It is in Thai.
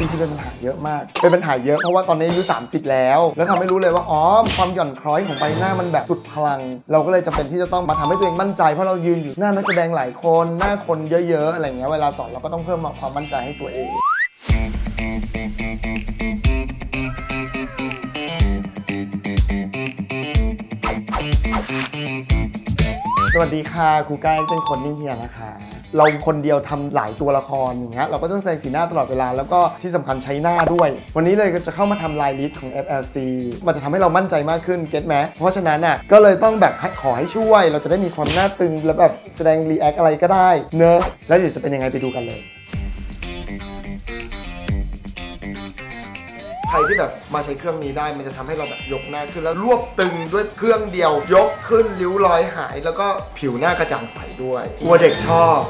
จริงๆเป็นปัญหาเยอะมาก เป็นปัญหาเยอะเพราะว่าตอนนี้อายุ30 แล้ว แล้วทำให้รู้เลยว่าอ๋อความหย่อนคล้อยของใบหน้ามันแบบสุดพลัง เราก็เลยจำเป็นที่จะต้องมาทำให้ตัวเองมั่นใจเพราะเรายืนอยู่หน้านักแสดงหลายคนหน้าคนเยอะๆอะไรเงี้ยเวลาสอนเราก็ต้องเพิ่มความมั่นใจให้ตัวเอง สวัสดีค่ะครูก้ายเป็นคนนิ่งเฮียนะคะ เราคนเดียวทำหลายตัวละครอย่างเงี้ยเราก็ต้องแสดงสีหน้าตลอดเวลา แล้วก็ที่สำคัญใช้หน้าด้วย วันนี้เลยก็จะเข้ามาทำลายลิสต์ของ FLC มันจะทำให้เรามั่นใจมากขึ้นเก็ตไหมเพราะฉะนั้นอะก็เลยต้องแบบขอให้ช่วย เราจะได้มีความหน้าตึงแล้วแบบแสดงรีแอคอะไรก็ได้เนอะแล้วเดี๋ยวจะเป็นยังไงไปดูกันเลย ใครที่แบบมาใช้เครื่องนี้ได้มันจะทำให้เราแบบยกหน้าขึ้นแล้วรวบตึงด้วยเครื่องเดียว ยกขึ้นริ้วรอยหาย แล้วก็ผิวหน้ากระจ่างใสด้วยกลัวเด็กชอบ